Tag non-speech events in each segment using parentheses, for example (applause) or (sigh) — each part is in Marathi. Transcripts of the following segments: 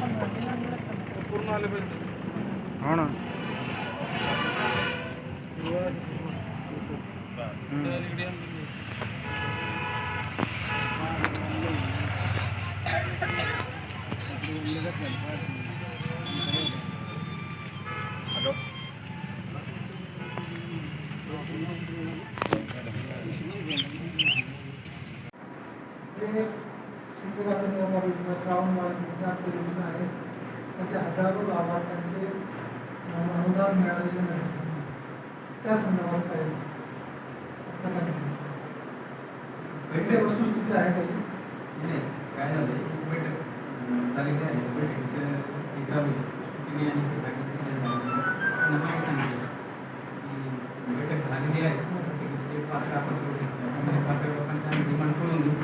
पूर्ण आले पाहिजे हो ना त्या इकडे योजना श्रावण बाळ योजना योजना आहे त्याचे हजारो लाभार्थ्यांचे अनुदान मिळालेले नाही. त्या संदर्भात काय आपलं वस्तुस्थिती आहे काही काय झालं एक बैठक झालेली आहे बैठकीचं हे आहे तुम्ही आणि ते बाकीचे सगळे झालेले आहेत. त्यांना माहिती सांगितलं की बैठक झालेली आहे की जे पात्र आपण करू शकतो त्यामध्ये पात्र लोकांच्या डिमांड करून घेऊ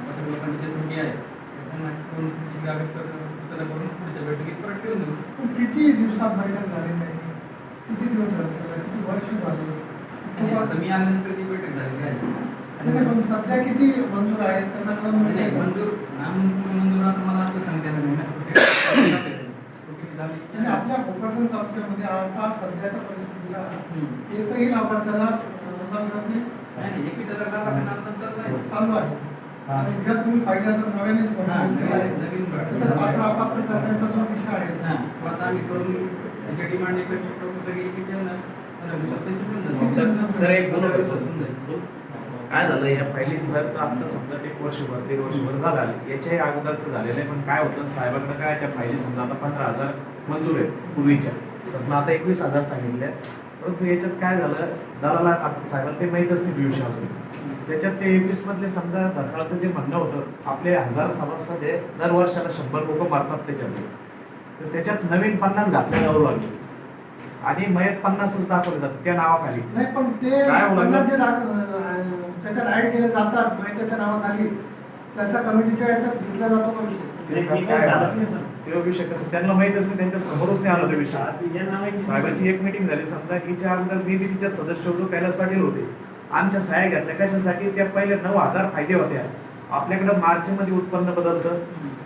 पात्र लोकांची जे त्रुटी आहे ते त्यांना करून ती कागदपत्र उत्तर करून पुढच्या बैठकीत परत ठेवून देऊ पण किती दिवसात बैठक झालेली आहे किती दिवस झाले त्याला? किती वर्ष झाले आणि आता किंवा- मी आल्यानंतर ती बैठक झालेली आहे पण सध्या किती मंजूर आहेत? त्यांना नाही, मंजूर मंजूर आता मला आता सांगता येणार नाही ना. (coughs) आपल्या भोकरदन तालुक्यामध्ये आता सध्याच्या परिस्थितीला. एकही लाभार्थ्याला नाही. एकवीस हजार चालू आहे. आणि ज्या तुम्ही फायदा आता नव्यानेच बनवलेला आहे नवीन त्याच्यात पात्र अपात्र करण्याचा जो विषय आहे. तो आता आम्ही करून डिमांड एकत्र त्यांना सर एक दोन काय झालं ह्या पहिली सर तर आता समजा एक वर्षभर दीड वर्षभर झाला. याच्याही अगोदरचं झालेलं आहे पण काय होतं साहेबांना काय त्या फायली समजा आता पंधरा हजार मंजूर आहेत पूर्वीच्या. सर आता एकवीस हजार सांगितले परंतु याच्यात काय झालं दलाला साहेबांना ते माहीतच नाही विषय शकत त्याच्यात ते एकवीस मधले समजा दसराचं जे म्हणणं होतं आपले हजार सभासद दरवर्षाला दर वर्षाला शंभर लोक मारतात त्याच्यामध्ये. तर त्याच्यात नवीन पन्नास घातले जाऊ लागले. आणि मयत पन्नासच दाखवले जातात त्या नावाखाली. नाही पण ते काय? पन्नास जे त्याच्यात ऍड केले जातात माहितीच्या नावाखाली. त्याचा कमिटीच्या याच्यात घेतला जातो का विषय? ते काय झालं? ते विषय कसं त्यांना माहितच नाही त्यांच्या समोरच नाही आला तो विषय. साहेबांची एक मिटिंग झाली समजा हिच्या अगोदर मी बी तिच्यात सदस्य होतो कैलास पाटील होते. आमच्या सह्या घेतल्या कशासाठी? त्या पहिले नऊ हजार फायदे होत्या. आपल्याकडे मार्च मध्ये उत्पन्न बदलतं.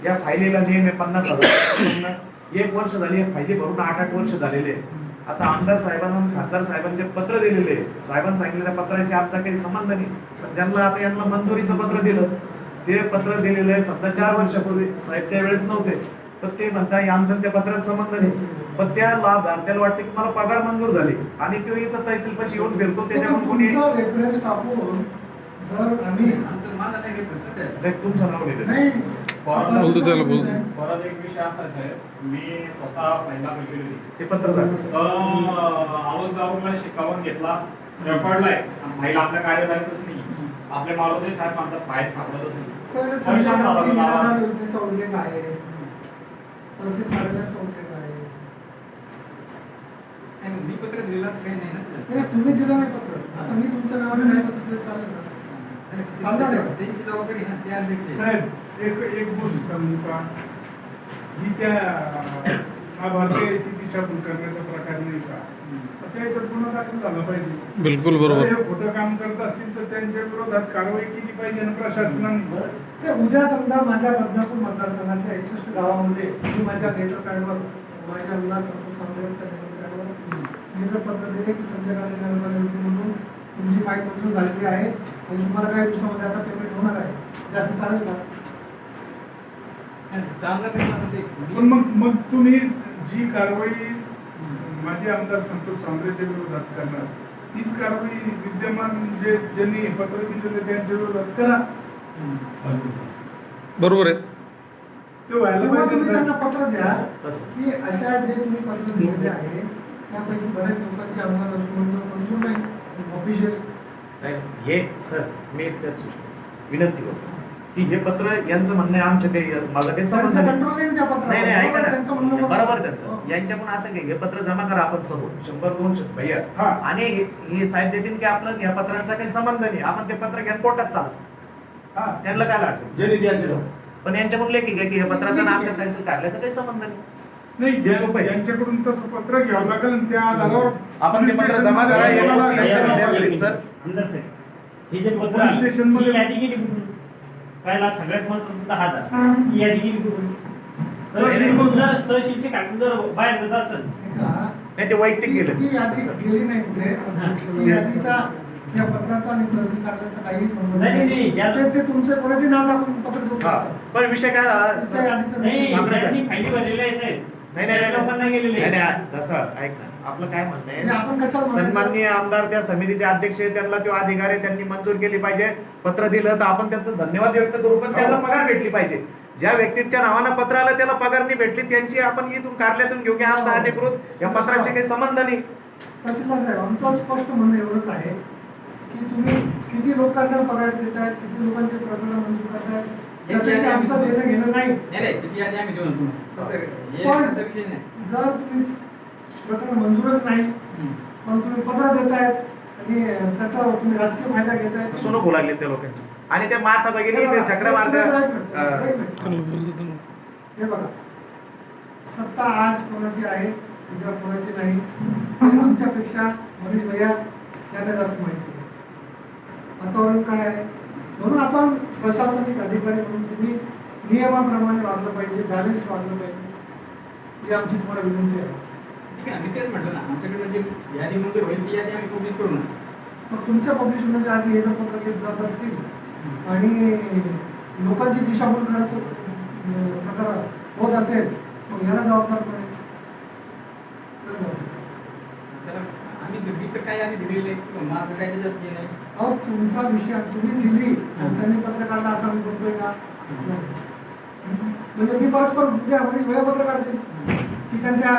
या फायदेला नेहमी पन्नास हजार. (coughs) एक वर्ष झाली या फायदे भरून आठ आठ वर्ष झालेले. आहे. आता आमदार साहेबांना खासदार साहेबांचे पत्र दिलेले. साहेबांनी सांगितलं त्या पत्राशी आमचा काही संबंध नाही. पण ज्यांना आता यांना मंजुरीचं पत्र दिलं ते पत्र दिलेलं आहे समजा चार वर्षापूर्वी. साहेब त्यावेळेस नव्हते. तर ते म्हणता "हे आमच्या त्या पत्रात संबंध नाही. पण त्या लाभार्थ्याला वाटते की मला पगार मंजूर झाली. आणि तो इथं तहसील पाशी येऊन फिरतो त्याच्याकडून कोणी आम्ही तुमचं नाव परत एक विषय असा आहे मी स्वतः पहिला होती ते पत्र आलोच जाऊन मला शिकावून घेतला. रेकॉर्डलाय फाईल आपल्या कार्यालयातच नाही. आपले मारुती साहेब म्हणतात फाईल सापडतच नाही. मी पत्र दिलेलंच काही नाही ना तुम्ही दिलं नाही पत्र. आता मी तुमच्या नावाने नाही पत्र दिलं चालेल ना आणि चालणार ते- आहे. त्यांची जबाबदारी ना ते अध्यक्ष आहे. साहेब एक एक गोष्ट सांगू का? ही त्या लाभार्थ्याची दिशाभूल करण्याचा प्रकार नाही का? तर त्याच्यात गुन्हा दाखल झाला पाहिजे. बिलकुल बरोबर. हे खोटं काम करत असतील तर त्यांच्या विरोधात कारवाई केली पाहिजे आणि प्रशासनाने. ते उद्या समजा माझ्या बदनापूर मतदारसंघातल्या एकसष्ट गावामध्ये मी माझ्या लेटर पॅडवर माझ्या उल्हास संतोष सांगोलेच्या लेटर पॅडवर मी जर पत्र दिले की संजय गांधी योजनेमधून तुमची फाईल मंजूर झालेली आहे. आणि तुम्हाला काही दिवसामध्ये आता पेमेंट होणार आहे. जास्त चालेल का? ते. पण मग मग तुम्ही जी कारवाई माझे आमदार संतोष सांबरेच्या विरोधात करणार तीच कारवाई विद्यमान जे ज्यांनी पत्र दिलेले त्यांच्या विरोधात करा. बरोबर आहे. ते व्हायला पाहिजे त्यांना. पत्र द्या की अशा जे तुम्ही पत्र दिलेले आहे त्यापैकी बऱ्याच लोकांचे अजून मंजूर मंजूर नाही ऑफिशियल हे सर मी त्याच विनंती करतो. की हे पत्र यांचं म्हणणं आहे आमच्या ते माझं काही नाही. नाही ऐका बरोबर, ना. त्यांचं बरोबर. हो. त्यांचं यांच्याकडून असं काही हे पत्र जमा करा आपण सर्व शंभर दोनशे. भैया हा. आणि हे- साहेब देतील की आपलं या पत्रांचा काही संबंध नाही. आपण ते पत्र घ्या कोर्टात चाल. हा. त्यांना काय अडचण जे निधी आहे पण यांच्याकडून लेखी घ्या की हे पत्राचं नाम त्या तहसील कार्यालयाचा काही संबंध नाही. नाही यांच्याकडून तसं पत्र घ्यावं लागेल आणि त्या आधारावर आपण ते पत्र जमा करा पोलीस गोष्टी यांच्या स्टेशनमध्ये विद्यार्थी सर. आमदार साहेब ही जे पत्र पोलीस आलं, स्टेशनमध्ये- यादी गेली कुठून? पहिला सगळ्यात महत्त्वाचा हा. झाला. यादी गेली कुठून? तहसील मग जर तहसीलचे कागद जर बाहेर जात असेल. का? नाही ते वैयक्तिक गेलं ती यादी गेली नाही पुढे ती यादीचा या पत्राचा आणि तहसील कार्यालयाचा काही संबंध नाही, नाही, नाही. ज्या- ते- ते तुमचे कोणाचे नाव टाकून पत्र देऊ हा. शकतात पण विषय काय झाला त्या सर? यादीचा नाही विषय सांगा सांगा. त्यांनी फायली भरलेल्या आहे साहेब. नाही नाही लोकांना नाही गेलेले तसं ऐक ना. आपलं काय म्हणणं आपण आहे? सन्माननीय आमदार त्या समितीचे अध्यक्ष आहेत त्यांना तो अधिकार आहे त्यांनी मंजूर केली पाहिजे पत्र दिलं तर आपण त्यांचं धन्यवाद व्यक्त करू पण त्यांना पगार भेटली पाहिजे. ज्या व्यक्तीच्या नावानं पत्र आलं त्याला पगार नाही भेटली त्यांची आपण इथून कार्यालयातून घेऊ की आमचा अधिकृत या पत्राशी काही संबंध नाही. तहसीलदार साहेब आमचं स्पष्ट म्हणणं एवढंच आहे की तुम्ही किती लोकांना पगार देत आहेत किती लोकांचे प्रकरण मंजूर करतायत त्याच्याशी आमचं देणं घेणं नाही. पण- जर तुम्ही प्रकरण मंजूरच नाही. पण तुम्ही पत्र देतायत आणि त्याचा तुम्ही राजकीय फायदा घेतायत फसवणूक होऊ लागली त्या लोकांची आणि ते माता भगिनी ते चक्र मारते. हे. बघा सत्ता आज कोणाची आहे उद्या कोणाची नाही आमच्यापेक्षा मनीष भैया यांना जास्त माहिती आहे. वातावरण काय आहे? म्हणून आपण प्रशासनिक अधिकारी म्हणून तुम्ही नियमाप्रमाणे वागलं पाहिजे बॅलन्स वागलं पाहिजे ही आमची तुम्हाला विनंती आहे. ठीक आहे मी तेच म्हटलं ना आमच्याकडे म्हणजे यादी मंजूर होईल ती यादी आम्ही पब्लिश करू ना. मग तुमच्या पब्लिश होण्याच्या आधी हे जर पत्रक येत जात असतील आणि लोकांची दिशाभूल करत प्रकार होत असेल मग याला जबाबदार कोण आहे? याला जबाबदार. त्याला आम्ही मी तर काय यादी दिलेली माझं काय त्याच्यात हे नाही. अहो तुमचा विषय तुम्ही दिली. आणि त्यांनी पत्र काढला असं आम्ही बोलतोय का? म्हणजे मी परस्पर उद्या म्हणजे वेळा पत्र काढते. की त्यांच्या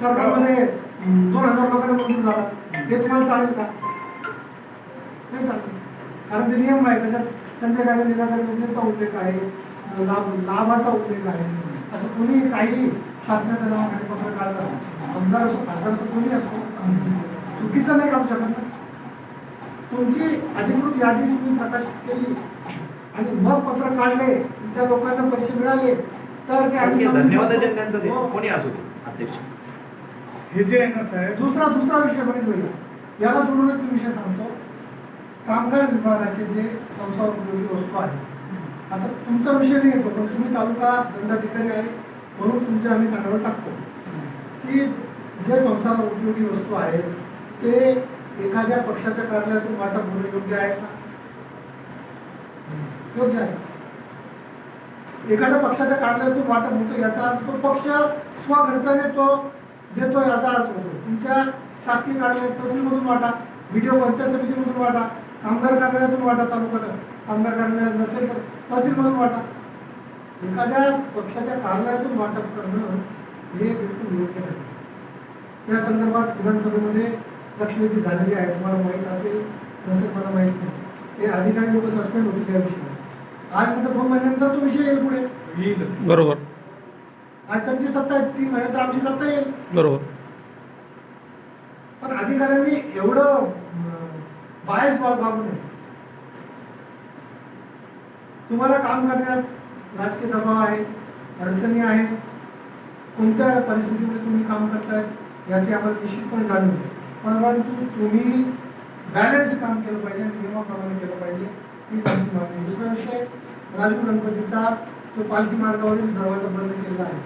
सरकारमध्ये दोन हजार लोकांचा मंजूर झाला. हे तुम्हाला चालेल का? नाही चालेल. कारण ते नियम आहे. त्याच्यात संजय गांधी निराधार योजनेचा उल्लेख आहे. लाभ लाभाचा उल्लेख आहे. असं कोणी काही शासनाच्या नावाखाली पत्र काढलं. आमदार असो खासदार असो कोणी असो. चुकीचं नाही काढू शकत ना. तुमची अधिकृत यादी तुम्ही प्रकाशित केली आणि मग पत्र काढले त्या लोकांना पैसे मिळाले तर ते आम्ही धन्यवाद हो. कोणी असो ते अध्यक्ष. हे जे आहे ना साहेब दुसरा दुसरा विषय म्हणजे भैया याला जोडूनच मी विषय सांगतो. कामगार विभागाचे जे संसार उपयोगी वस्तू आहेत आता तुमचा विषय नाही येतो पण तुम्ही तालुका दंडाधिकारी आहे म्हणून तुमच्या आम्ही कानावर टाकतो. की जे संसार उपयोगी वस्तू आहेत ते एखाद्या पक्षाच्या कार्यालयातून वाटप होणं योग्य आहे का? योग्य आहे. एखाद्या पक्षाच्या कार्यालयातून वाटप होतो याचा अर्थ तो पक्ष स्वखर्चाने तो देतो याचा अर्थ होतो. तुमच्या शासकीय कार्यालयात तहसीलमधून वाटा व्हिडिओ पंचायत समितीमधून वाटा कामगार कार्यालयातून वाटा तालुका कामगार कार्यालयात नसेल तर तहसीलमधून वाटा. एखाद्या पक्षाच्या कार्यालयातून वाटप करणं हे बिलकुल योग्य नाही. या संदर्भात विधानसभेमध्ये लक्षवेधी झालेली आहे तुम्हाला माहीत असेल नसेल मला माहीत नाही. हे अधिकारी लोक सस्पेंड होतील या विषयावर. आज नंतर दोन महिन्यानंतर तो विषय येईल पुढे. येईल बरोबर. आज त्यांची सत्ता आहे तीन महिन्यानंतर आमची सत्ता येईल. बरोबर. पण अधिकाऱ्यांनी एवढं बायस वागू नये. तुम्हाला काम करण्यात राजकीय दबाव आहे अडचणी आहे कोणत्या परिस्थितीमध्ये तुम्ही काम करताय याची आम्हाला निश्चितपणे जाणीव आहे. परंतु तुम्ही बॅलन्स काम केलं पाहिजे नियमाप्रमाणे केलं पाहिजे हीच आमची मागणी आहे. दुसरा विषय राजू गणपतीचा तो पालखी मार्गावरील दरवाजा बंद केलेला आहे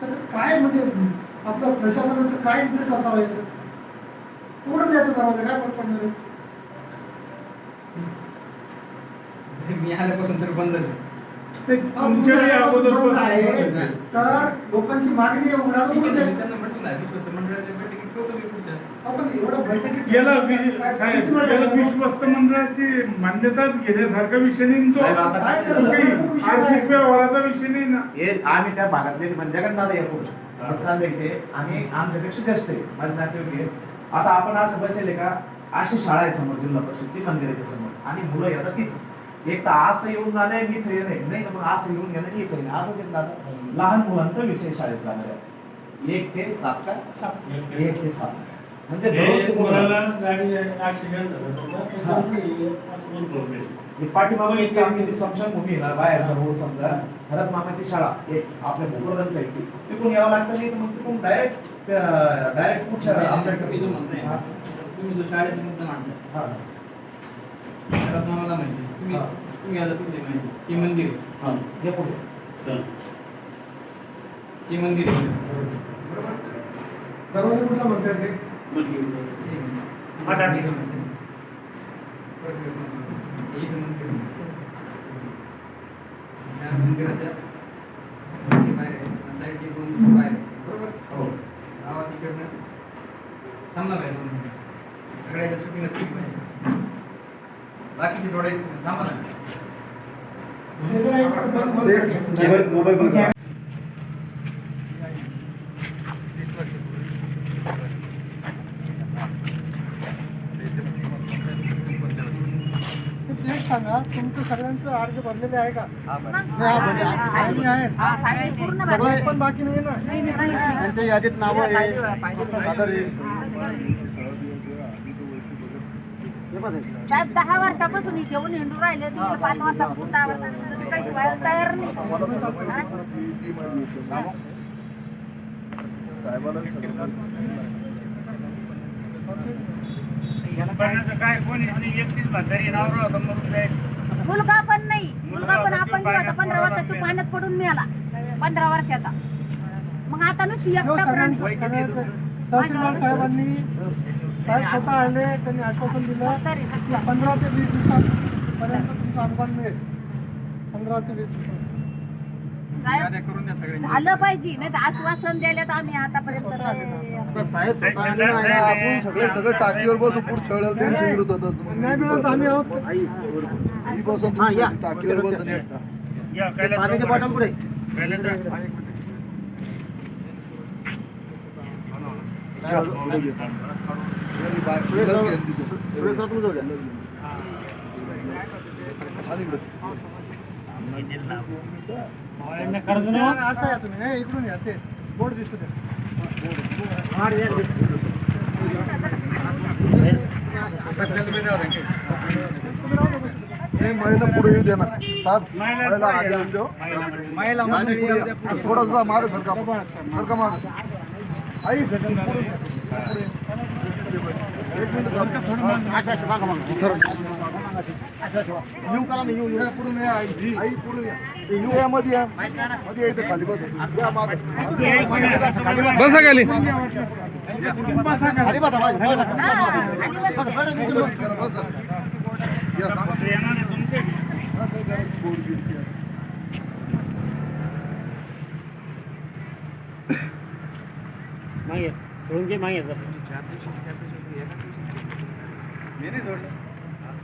त्याचं काय म्हणजे आपलं प्रशासनाचं काय इंटरेस्ट असावा याचं उघडून द्यायचा दरवाजा काय फरक पडणार आहे? मी आल्यापासून तर बंदच आहे अगोदर तर लोकांची मागणी आहे उघडा उघडून द्यायचं. त्यांना म्हटलं ना विश्वस्त मंडळाच्या बैठकीत ठेवतो मी पुढच्या आपण एवढं बैठकीत याला साहेब याला? विश्वस्त मंडळाची मान्यताच घेण्यासारखा विषय नाही तो? काही. आर्थिक व्यवहाराचा विषय नाही ना. हे आम्ही त्या भागातले म्हणजे जगन दादा येतो चालवायचे आणि आमच्यापेक्षा जास्त आहे. माझे नातेवाईक. आता आपण असं बसेल का? अशी शाळा आहे समोर जिल्हा परिषदची मंदिराच्या समोर. आणि मुलं येतात तिथे. एक तर असं येऊन जाणं आणि इथं येणं नाही तर मग असं येऊन घेणं आणि इथं येणं. असंच एक दादा. लहान मुलांचा विषय शाळेत जाणार आहे. एक ते सात का? एक ते सात. म्हणजे दररोज ते मुलं- मुलाला गाडी ऍक्सिडेंट झाला. ही. पाठीमागून इतकी आम्ही ती स्मशानभूमी आहे ना बाहेरचा रोड समजा. भरत मामाची शाळा एक आपल्या भोकरदन साईडची तिकडून यावं लागतं नाही तर मग तिकडून डायरेक्ट डायरेक्ट जो म्हणताय हा. तुम्ही जो शाळेचा मुद्दा मांडताय हा. घरात मला माहिती तुम्ही. तुम्ही आला तुमची माहिती हे मंदिर आहे. हा. हे पुढे. हे मंदिर आहे. बरोबर दरवाजा कुठला म्हणतात ते? मंदिराच्या साईडची दोन बाहेर बरोबर हो. गावात दोन. सगळ्याच्या ठीक पाहिजे बाकीचे थोडे थांबा. मोबाईल बंद करा. ते एक सांगा तुमचं अर्ज भरलेले आहे का? हा, हा, सगळं पण बाकी नाही ना? नाही, नाही, नाही. त्यांच्या यादीत नावं आहे. साहेब दहा वर्षापासून इथे येऊन हिंडू राहिले तुम्ही पाच वर्षापासून दहा वर्षापासून काही व्हायला तयार नाही. हा? काय कोणी एकटीच म्हातारी नाव होतं मग काय मुलगा पण मुलगा पण आपण होता पंधरा वर्षात तू पाण्यात पडून मिळाला पंधरा वर्षाचा. मग आता नुसती हो, एकटा प्राणी तहसीलदार साहेबांनी साहेब स्वतः आले त्यांनी आश्वासन दिलं. तरी. की पंधरा ते वीस दिवसापर्यंत तुमचं अनुदान मिळेल. पंधरा ते वीस दिवसात. साहेब झालं पाहिजे नाही तर आश्वासन दिले तर आम्ही आतापर्यंत लय- साहेब स्वतः आले ना, आणि आपण सगळे सगळे टाकीवर बसून पुढे छळ त्यांच्या विरोधात. नाही मिळत आम्ही आहोत. ही बसून टाकीवर बसून एकटा. या कैलास पाण्याची बॉटल पुढे साहेब, पुढे घे. पुढे बाय- पुढे घे तिथे. आणि इकडे. असं या तुम्ही हे इकडून या ते बोर्ड दिसू द्या महिला पुढे येऊ दे ना सात महिला आगे येऊन देऊ थोडासा मागे सरका सरका आई एक मिनिट येऊ करा ना, येऊ येऊ. पुढून या आई. आई पुढे या. येऊ. या मध्ये या. मध्ये इथे खाली बस. मागे. बसा खाली. खाली बसा माझ्या. बसा. हा, आणि बस- बसा. बसा. या. मागे. सोडून घे मागे.